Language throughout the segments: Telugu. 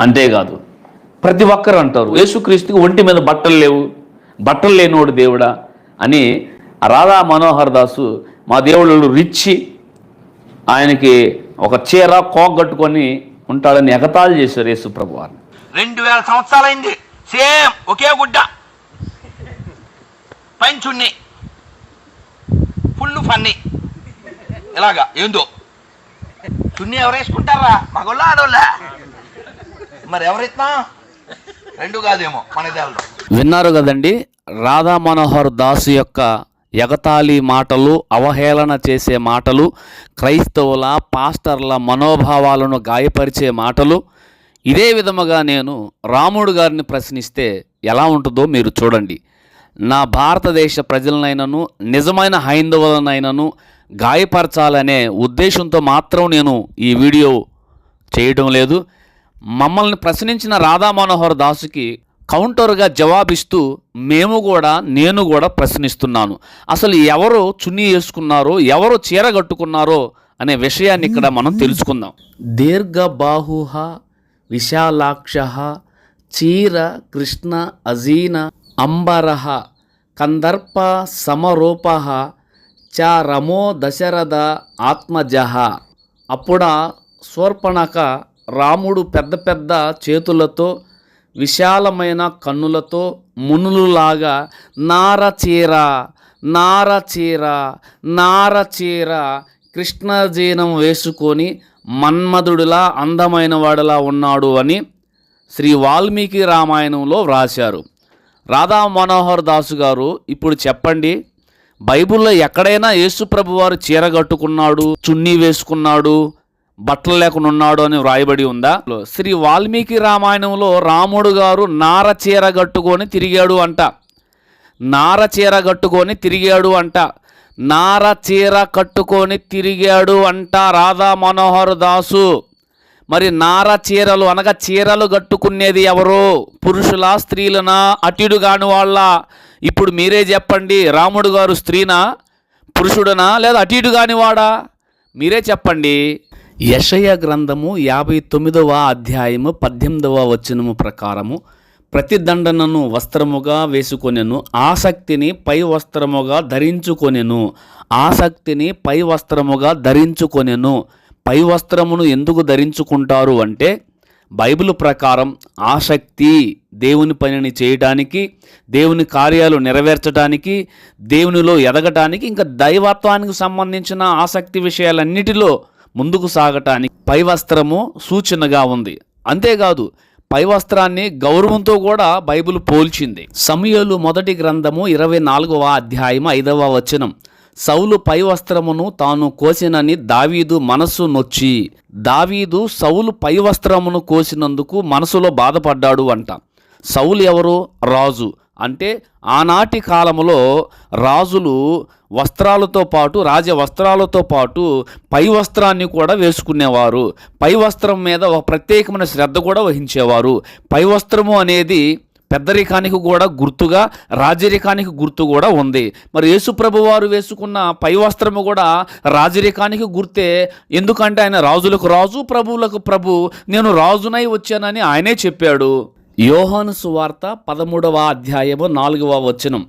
అంతేకాదు ప్రతి ఒక్కరు అంటారు యేసుక్రీస్తుకి ఒంటి మీద బట్టలు లేవు బట్టలు లేనివాడు దేవుడా అని రాధా మనోహర్ దాసు మా దేవుళ్ళు రిచ్చి ఆయనకి ఒక చీర కోగట్టుకొని ఉంటాడని ఎగతాళి చేశారు యేసు ప్రభు వారిని. రెండు వేల సంవత్సరాలైంది. సేమ్ ఒకే గుడ్డ. పంచున్ని ఫుల్ ఫన్ని. ఇలాగా ఏందో? చున్నీ ఎవరు వేసుకుంటారా మగోళ్ళ ఆడోళ్ళ? మరి ఎవరిస్తున్నా రెండు కాదేమో మన దేవుళ్ళు విన్నారు కదండి రాధా మనోహర్ దాసు యొక్క ఎగతాళి మాటలు అవహేళన చేసే మాటలు క్రైస్తవుల పాస్టర్ల మనోభావాలను గాయపరిచే మాటలు. ఇదే విధముగా నేను రాముడు గారిని ప్రశ్నిస్తే ఎలా ఉంటుందో మీరు చూడండి. నా భారతదేశ ప్రజలనైనను నిజమైన హైందవులనైనను గాయపరచాలనే ఉద్దేశంతో మాత్రం నేను ఈ వీడియో చేయడం లేదు. మమ్మల్ని ప్రశ్నించిన రాధా మనోహర్ దాసుకి కౌంటర్గా జవాబిస్తూ మేము కూడా నేను కూడా ప్రశ్నిస్తున్నాను. అసలు ఎవరు చున్నీ వేసుకున్నారో ఎవరు చీర కట్టుకున్నారో అనే విషయాన్ని ఇక్కడ మనం తెలుసుకుందాం. దీర్ఘ బాహుహ విశాలాక్ష చీర కృష్ణ అజీన అంబరహ కందర్ప సమరూప చ రమో దశరథ ఆత్మజహ. అప్పుడా శూర్పణక రాముడు పెద్ద పెద్ద చేతులతో విశాలమైన కన్నులతో మునులులాగా నారచీర నారచీర నారచీర కృష్ణజీనం వేసుకొని మన్మధుడిలా అందమైన వాడిలా ఉన్నాడు అని శ్రీ వాల్మీకి రామాయణంలో వ్రాశారు. రాధా మనోహర్ దాసు గారు ఇప్పుడు చెప్పండి బైబిల్లో ఎక్కడైనా యేసుప్రభు వారు చీర కట్టుకున్నాడు చున్నీ వేసుకున్నాడు బట్టలు లేకుండా ఉన్నాడు అని వ్రాయబడి ఉందా? శ్రీ వాల్మీకి రామాయణంలో రాముడు గారు నార చీర కట్టుకొని తిరిగాడు అంట. నార చీర కట్టుకొని తిరిగాడు అంట. నార చీర కట్టుకొని తిరిగాడు అంట రాధా మనోహర్ దాసు. మరి నార చీరలు అనగా చీరలు కట్టుకునేది ఎవరు? పురుషులా స్త్రీలనా? అటుడు కాని వాళ్ళ? ఇప్పుడు మీరే చెప్పండి రాముడు గారు స్త్రీనా? పురుషుడనా లేదా అటు ఇటు కాని వాడా? మీరే చెప్పండి. యషయ గ్రంథము యాభై తొమ్మిదవ అధ్యాయము పద్దెనిమిదవ వచనము ప్రకారము ప్రతిదండనను వస్త్రముగా వేసుకొనెను ఆసక్తిని పై వస్త్రముగా ధరించుకొనెను ఆసక్తిని పై వస్త్రముగా ధరించుకొనెను. పై వస్త్రమును ఎందుకు ధరించుకుంటారు అంటే బైబిల్ ప్రకారం ఆసక్తి దేవుని పనిని చేయటానికి దేవుని కార్యాలు నెరవేర్చడానికి దేవునిలో ఎదగటానికి ఇంకా దైవత్వానికి సంబంధించిన ఆసక్తి విషయాలన్నిటిలో ముందుకు సాగటానికి పై వస్త్రము సూచనగా ఉంది. అంతేకాదు పై వస్త్రాన్ని గౌరవంతో కూడా బైబిల్ పోల్చింది. సమయలు మొదటి గ్రంథము ఇరవై నాలుగవ అధ్యాయం ఐదవ వచనం. సౌలు పై వస్త్రమును తాను కోసినని దావీదు మనస్సు నొచ్చి దావీదు సౌలు పై వస్త్రమును కోసినందుకు మనసులో బాధపడ్డాడు అంట. సౌలు ఎవరు? రాజు. అంటే ఆనాటి కాలంలో రాజులు వస్త్రాలతో పాటు రాజ వస్త్రాలతో పాటు పై వస్త్రాన్ని కూడా వేసుకునేవారు. పై వస్త్రం మీద ఒక ప్రత్యేకమైన శ్రద్ధ కూడా వహించేవారు. పై వస్త్రము అనేది పెద్దరికానికి కూడా గుర్తుగా రాజరికానికి గుర్తు కూడా ఉంది. మరి యేసుప్రభు వారు వేసుకున్న పై వస్త్రము కూడా రాజరికానికి గుర్తే. ఎందుకంటే ఆయన రాజులకు రాజు ప్రభువులకు ప్రభు నేను రాజునై వచ్చానని ఆయనే చెప్పాడు. యోహాను సువార్త పదమూడవ అధ్యాయము నాలుగవ వచనం.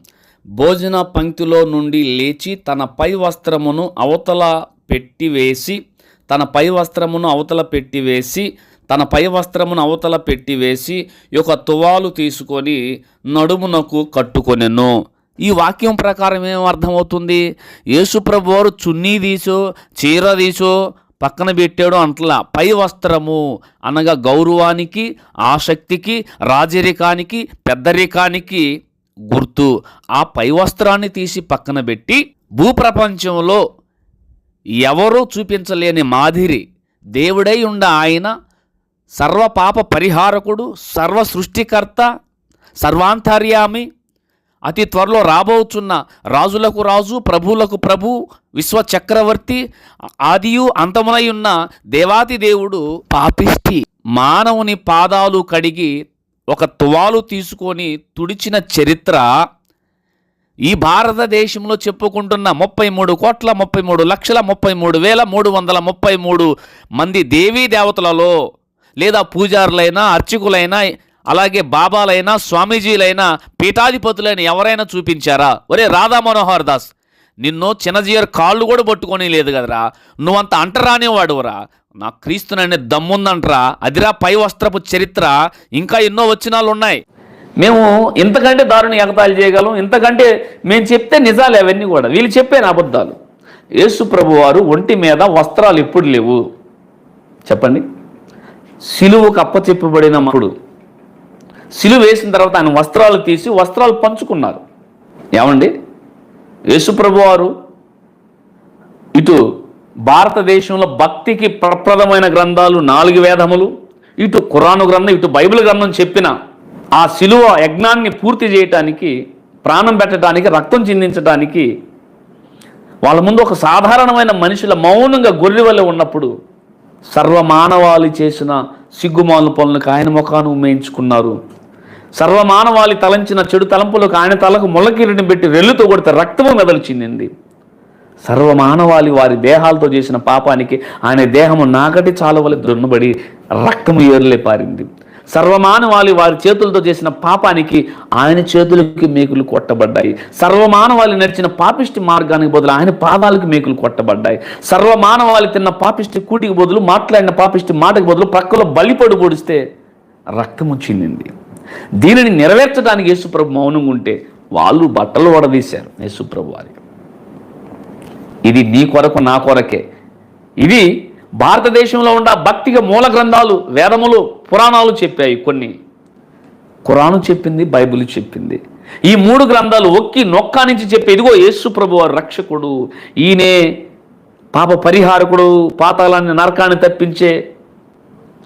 భోజన పంక్తిలో నుండి లేచి తన పై వస్త్రమును అవతల పెట్టివేసి తన పై వస్త్రమును అవతల పెట్టివేసి తన పై వస్త్రమును అవతల పెట్టివేసి ఒక తువాలు తీసుకొని నడుమునకు కట్టుకొనెను. ఈ వాక్యం ప్రకారం ఏం అర్థమవుతుంది? యేసుప్రభు వారు చున్నీ తీసో చీర తీసో పక్కన పెట్టాడు అంటలా పై వస్త్రము అనగా గౌరవానికి ఆసక్తికి రాజరికానికి పెద్దరికానికి గుర్తు. ఆ పై వస్త్రాన్ని తీసి పక్కన పెట్టి భూప్రపంచంలో ఎవరూ చూపించలేని మాదిరి దేవుడై ఉండ ఆయన సర్వపాప పరిహారకుడు సర్వ సృష్టికర్త సర్వాంతర్యామి అతి త్వరలో రాబోతున్న రాజులకు రాజు ప్రభువులకు ప్రభు విశ్వ చక్రవర్తి ఆదియు అంతమునై ఉన్న దేవాతి దేవుడు పాపిష్టి. మానవుని పాదాలు కడిగి ఒక తువాలు తీసుకొని తుడిచిన చరిత్ర ఈ భారతదేశంలో చెప్పుకుంటున్న ముప్పై మూడు కోట్ల ముప్పై మూడు లక్షల ముప్పై మూడు వేల మూడు వందల ముప్పై మూడు మంది దేవీ దేవతలలో లేదా పూజారులైనా అర్చకులైనా అలాగే బాబాలైనా స్వామీజీలైనా పీఠాధిపతులైన ఎవరైనా చూపించారా? ఒరే రాధా మనోహర్ దాస్ నిన్ను చిన్నజీయర్ కాళ్ళు కూడా పట్టుకొని లేదు కదరా? నువ్వంత అంటరానేవాడువరా? నా క్రీస్తుననే దమ్ముందంటరా. అదిరా పై వస్త్రపు చరిత్ర. ఇంకా ఎన్నో వచ్చినాలు ఉన్నాయి మేము ఇంతకంటే దారుణ ఎగతాళి చేయగలం. ఇంతకంటే మేము చెప్తే నిజాలు అవన్నీ కూడా. వీళ్ళు చెప్పేన అబద్ధాలు. యేసు ప్రభు వారు ఒంటి మీద వస్త్రాలు ఎప్పుడు లేవు? చెప్పండి. సిలువుకు అప్పచెప్పబడినప్పుడు సిలువ వేసిన తర్వాత ఆయన వస్త్రాలు తీసి వస్త్రాలు పంచుకున్నారు. ఏమండి? యేసుప్రభు వారు ఇటు భారతదేశంలో భక్తికి ప్రప్రదమైన గ్రంథాలు నాలుగు వేదములు ఇటు ఖురాను గ్రంథం ఇటు బైబిల్ గ్రంథం చెప్పిన ఆ శిలువ యజ్ఞాన్ని పూర్తి చేయటానికి ప్రాణం పెట్టడానికి రక్తం చిందించడానికి వాళ్ళ ముందు ఒక సాధారణమైన మనుషుల మౌనంగా గొర్రె వల్ల ఉన్నప్పుడు సర్వమానవాళి చేసిన సిగ్గుమాలు పనులకు ఆయన ముఖాన్ని ఉమ్మేయించుకున్నారు. సర్వమానవాళి తలంచిన చెడు తలంపులకు ఆయన తలకు ముళ్ళకిరీటిని పెట్టి రెల్లుతో కొడితే రక్తము మెదల్చింది సర్వమానవాళి వారి దేహాలతో చేసిన పాపానికి ఆయన దేహము నాగటి చాలవలి దున్నబడి రక్తము ఏర్లే పారింది. సర్వమానవాళి వారి చేతులతో చేసిన పాపానికి ఆయన చేతులకి మేకులు కొట్టబడ్డాయి. సర్వమానవాళి నడిచిన పాపిష్టి మార్గానికి బదులు ఆయన పాదాలకు మేకులు కొట్టబడ్డాయి. సర్వమానవాళి తిన్న పాపిష్టి కూటికి బదులు మాట్లాడిన పాపిష్టి మాటకి బదులు ప్రక్కలో బలిపడు పొడిస్తే రక్తము చిందింది. దీనిని నెరవేర్చడానికి యేసుప్రభు మౌనంగా ఉంటే వాళ్ళు బట్టలు వడదీశారు యేసుప్రభు వారి. ఇది నీ కొరకు నా కొరకే. ఇది భారతదేశంలో ఉన్న భక్తిగా మూల గ్రంథాలు వేదములు పురాణాలు చెప్పాయి కొన్ని. ఖురాను చెప్పింది బైబిల్ చెప్పింది. ఈ మూడు గ్రంథాలు ఒక్కి నొక్కా నుంచి చెప్పే ఇదిగో యేసు ప్రభు రక్షకుడు ఈయనే పాప పరిహారకుడు పాతాలాన్ని నరకాన్ని తప్పించే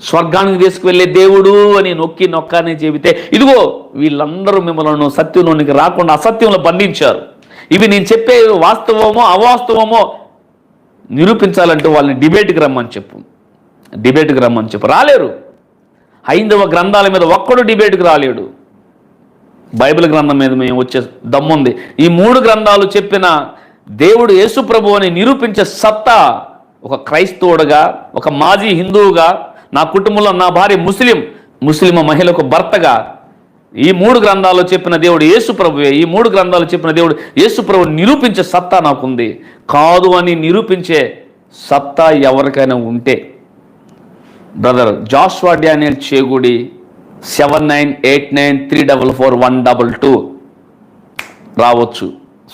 స్వర్గానికి తీసుకువెళ్ళే దేవుడు అని నొక్కి నొక్కాని చెబితే ఇదిగో వీళ్ళందరూ మిమ్మల్ని సత్యంలోనికి రాకుండా అసత్యంలో బంధించారు. ఇవి నేను చెప్పే వాస్తవమో అవాస్తవమో నిరూపించాలంటే వాళ్ళని డిబేట్కి రమ్మని చెప్పు. డిబేట్కి రమ్మని చెప్పు. రాలేరు. హైందవ గ్రంథాల మీద ఒక్కడు డిబేట్కి రాలేడు. బైబిల్ గ్రంథం మీద మేము వచ్చే దమ్ముంది. ఈ మూడు గ్రంథాలు చెప్పిన దేవుడు యేసుప్రభు అని నిరూపించే సత్తా ఒక క్రైస్తవుడుగా ఒక మాజీ హిందువుగా నా కుటుంబంలో నా భార్య ముస్లిం ముస్లిం మహిళకు భర్తగా ఈ మూడు గ్రంథాలు చెప్పిన దేవుడు యేసుప్రభువే ఈ మూడు గ్రంథాలు చెప్పిన దేవుడు యేసుప్రభు నిరూపించే సత్తా నాకుంది. కాదు అని నిరూపించే సత్తా ఎవరికైనా ఉంటే. Brother Joshua Daniel Chegudi seven nine eight nine three double four one double two రావచ్చు.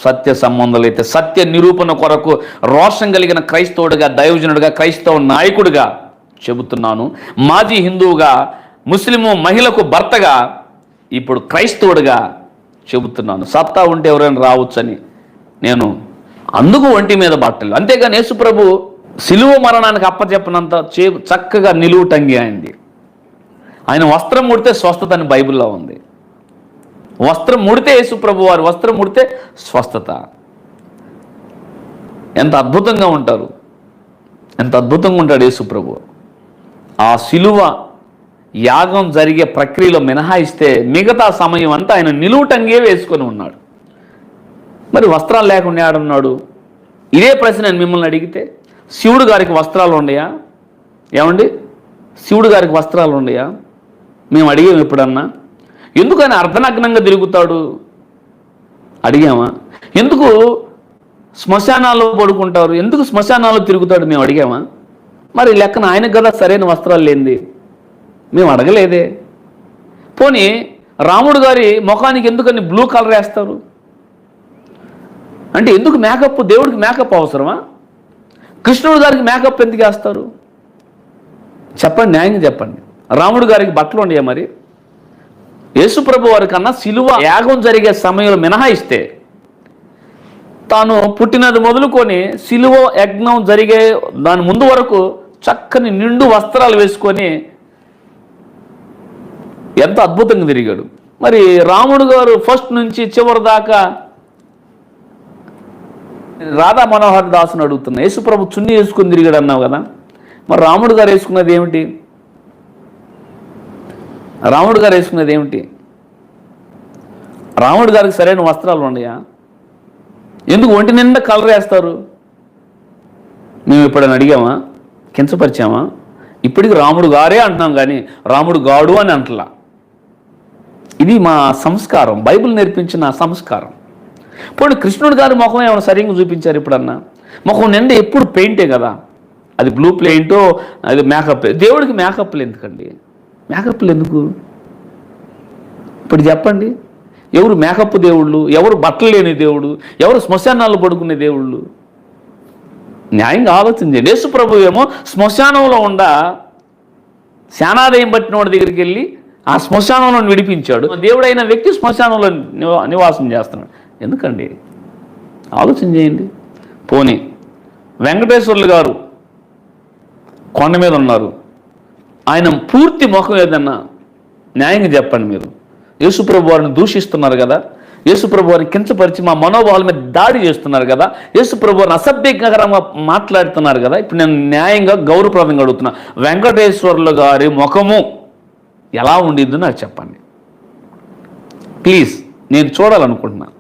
సత్య సంబంధాలు అయితే సత్య నిరూపణ కొరకు రోషం కలిగిన క్రైస్తవుడిగా దైవజనుడిగా క్రైస్తవ నాయకుడిగా చెబుతున్నాను. మాజీ హిందువుగా ముస్లిము మహిళకు భర్తగా ఇప్పుడు క్రైస్తవుడిగా చెబుతున్నాను. సత్తా ఉంటే ఎవరైనా రావచ్చని నేను అందుకు ఒంటి మీద బట్టలు అంతేగాని యేసుప్రభు సిలువ మరణానికి అప్పచెప్పనంత చే చక్కగా నిలువు టంగి అయింది. ఆయన వస్త్రం ముడితే స్వస్థత అని బైబిల్లో ఉంది. వస్త్రం ముడితే యేసుప్రభు వారి వస్త్రం ముడితే స్వస్థత. ఎంత అద్భుతంగా ఉంటారు. ఎంత అద్భుతంగా ఉంటాడు యేసుప్రభు ఆ సిలువ యాగం జరిగే ప్రక్రియలో మినహాయిస్తే మిగతా సమయం అంతా ఆయన నిలువుటంగే వేసుకొని ఉన్నాడు. మరి వస్త్రాలు లేకుండా ఆడున్నాడు ఇదే ప్రశ్న నేను మిమ్మల్ని అడిగితే శివుడు గారికి వస్త్రాలు ఉన్నాయా? ఏమండి? శివుడు గారికి వస్త్రాలు ఉన్నాయా? మేము అడిగాము ఎప్పుడన్నా? ఎందుకు ఆయన అర్ధనగ్నంగా తిరుగుతాడు? అడిగామా? ఎందుకు శ్మశానాల్లో పడుకుంటారు? ఎందుకు శ్మశానాల్లో తిరుగుతాడు? మేము అడిగామా? మరి లెక్కన ఆయనకు కదా సరైన వస్త్రాలు లేనిది. మేము అడగలేదే. పోనీ రాముడు గారి ముఖానికి ఎందుకని బ్లూ కలర్ వేస్తారు? అంటే ఎందుకు మేకప్ దేవుడికి మేకప్ అవసరమా? కృష్ణుడు గారికి మేకప్ ఎందుకు వేస్తారు? చెప్పండి న్యాయంగా చెప్పండి. రాముడు గారికి బట్టలు ఉండయా మరి? యేసుప్రభు వారి కన్నా సిలువ యాగం జరిగే సమయంలో మినహాయిస్తే తాను పుట్టినది మొదలుకొని సిలువ యజ్ఞం జరిగే దాని ముందు వరకు చక్కని నిండు వస్త్రాలు వేసుకొని ఎంత అద్భుతంగా తిరిగాడు. మరి రాముడు గారు ఫస్ట్ నుంచి చివరి దాకా రాధా మనోహర్ దాసుని అడుగుతున్నా యేసుప్రభు చున్ని వేసుకుని తిరిగాడు అన్నావు కదా మరి రాముడు గారు వేసుకున్నది ఏమిటి? రాముడు గారు వేసుకున్నది ఏమిటి? రాముడు గారికి సరైన వస్త్రాలు ఉన్నాయా? ఎందుకు ఒంటి నిండా కలర్ వేస్తారు? మేము ఎప్పుడైనా అడిగామా? కించపరిచామా? ఇప్పటికి రాముడు గారే అంటున్నాం కానీ రాముడు గాడు అని అంటలా. ఇది మా సంస్కారం బైబిల్ నేర్పించిన సంస్కారం. ఇప్పుడు కృష్ణుడు గారి ముఖం ఏమైనా సరిగ్గా చూపించారు ఇప్పుడన్నా? ముఖం నిండా ఎప్పుడు పెయింటే కదా? అది బ్లూ పెయింటో అది మేకప్ దేవుడికి మేకప్లు ఎందుకండి? మేకప్లు ఎందుకు? ఇప్పుడు చెప్పండి. ఎవరు మేకప్ దేవుళ్ళు? ఎవరు బట్టలు లేని దేవుడు ఎవరు శ్మశానాలు పడుకునే దేవుళ్ళు? న్యాయంగా ఆలోచించండి యేసు ప్రభు ఏమో శ్మశానంలో ఉండ శానాదయం పట్టిన వాడి దగ్గరికి వెళ్ళి ఆ శ్మశానంలో విడిపించాడు. దేవుడైన వ్యక్తి శ్మశానంలో నివా- నివాసం చేస్తున్నాడు. ఎందుకండి? ఆలోచన చేయండి. పోనీ వెంకటేశ్వర్లు గారు కొండ మీద ఉన్నారు. ఆయన పూర్తి ముఖం ఏదన్నా న్యాయంగా చెప్పండి మీరు. యేసుప్రభు వారిని దూషిస్తున్నారు కదా. యేసుప్రభు వారిని కించపరిచి మా మనోభావాల మీద దాడి చేస్తున్నారు కదా. యేసుప్రభు వారిని అసభ్యకరంగా మాట్లాడుతున్నారు కదా. ఇప్పుడు నేను న్యాయంగా గౌరవప్రదంగా అడుగుతున్నా. వెంకటేశ్వర్లు గారి ముఖము ఎలా ఉండిద్దో నాకు చెప్పండి. ప్లీజ్ నేను చూడాలనుకుంటున్నాను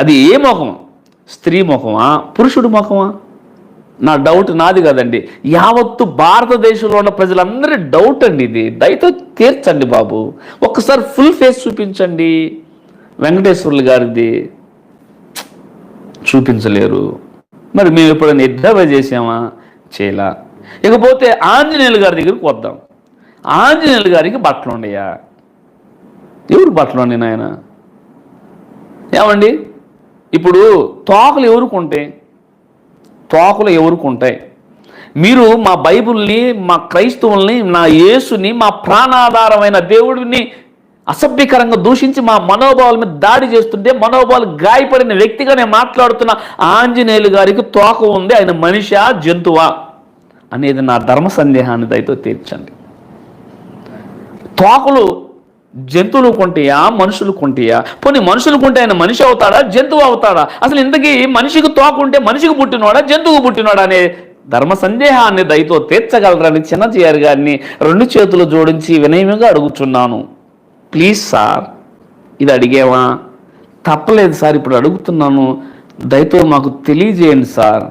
అది ఏ ముఖం స్త్రీ ముఖమా పురుషుడు ముఖమా నా డౌట్ నాది కదండి. యావత్తు భారతదేశంలో ఉన్న ప్రజలందరి డౌట్ అండి ఇది. దయతో తీర్చండి బాబు. ఒక్కసారి ఫుల్ ఫేస్ చూపించండి. వెంకటేశ్వర్లు గారిది చూపించలేరు. మరి మేము ఎప్పుడైనా ఎద్దవ చేసామా? చేయలా. ఇకపోతే ఆంజనేయులు గారి దగ్గరికి వద్దాం. ఆంజనేయులు గారికి బట్టలు ఉండయా? ఎవరు బట్టలు ఉండి నాయన? ఏమండి? ఇప్పుడు తోకలు ఎవరికి ఉంటాయి? తోకలు ఎవరికి ఉంటాయి? మీరు మా బైబిల్ని మా క్రైస్తవుల్ని నా యేసుని మా ప్రాణాధారమైన దేవుడిని అసభ్యకరంగా దూషించి మా మనోభావాల మీద దాడి చేస్తుంటే మనోభావాలు గాయపడిన వ్యక్తిగా నేను మాట్లాడుతున్న ఆంజనేయులు గారికి తోక ఉంది. ఆయన మనిషా జంతువా? అనేది నా ధర్మ సందేహాన్ని దయతో తీర్చండి. తోకలు జంతువులు కొంటాయా? మనుషులు కొంటాయా? పోనీ మనుషులు కొంటే ఆయన మనిషి అవుతాడా? జంతువు అవుతాడా? అసలు ఇంతకీ మనిషికి తోక ఉంటే మనిషికి పుట్టినోడా? జంతువు పుట్టినోడా అనే ధర్మ సందేహాన్ని దయతో తీర్చగలరని చిన్నచీయర్ గారిని రెండు చేతులు జోడించి వినయంగా అడుగుచున్నాను. ప్లీజ్ సార్ ఇది అడిగేవా? తప్పలేదు సార్ ఇప్పుడు అడుగుతున్నాను. దయతో మాకు తెలియజేయండి సార్.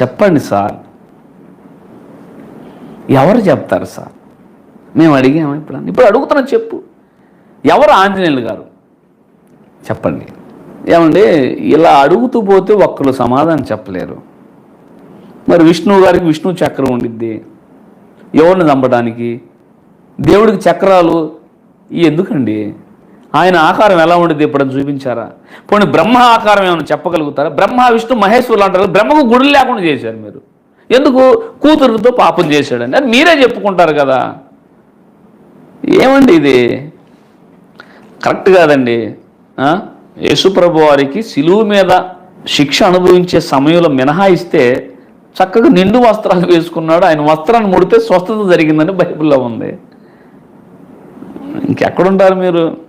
చెప్పండి సార్. ఎవరు చెప్తారు సార్? మేము అడిగాము? ఇప్పుడు ఇప్పుడు అడుగుతున్నా చెప్పు. ఎవరు ఆంజనేయులు గారు? చెప్పండి. ఏమండి ఇలా అడుగుతూ పోతే ఒక్కరు సమాధానం చెప్పలేరు. మరి విష్ణువు గారికి విష్ణు చక్రం ఉండిద్ది. ఎవరిని చంపడానికి? దేవుడికి చక్రాలు ఎందుకండి? ఆయన ఆకారం ఎలా ఉండేది ఎప్పుడైనా చూపించారా? పోనీ బ్రహ్మ ఆకారం ఏమైనా చెప్పగలుగుతారా? బ్రహ్మ విష్ణు మహేశ్వరులు అంటారు బ్రహ్మకు గుడులు లేకుండా చేశారు మీరు. ఎందుకు? కూతురుతో పాపం చేశాడని. అది మీరే చెప్పుకుంటారు కదా. ఏమండి ఇది? కరెక్ట్ కాదండి. యేసుప్రభు వారికి సిలువు మీద శిక్ష అనుభవించే సమయంలో మినహాయిస్తే చక్కగా నిండు వస్త్రాలు వేసుకున్నాడు. ఆయన వస్త్రాన్ని ముడితే స్వస్థత జరిగిందని బైబిల్లో ఉంది. ఇంకెక్కడుంటారు మీరు?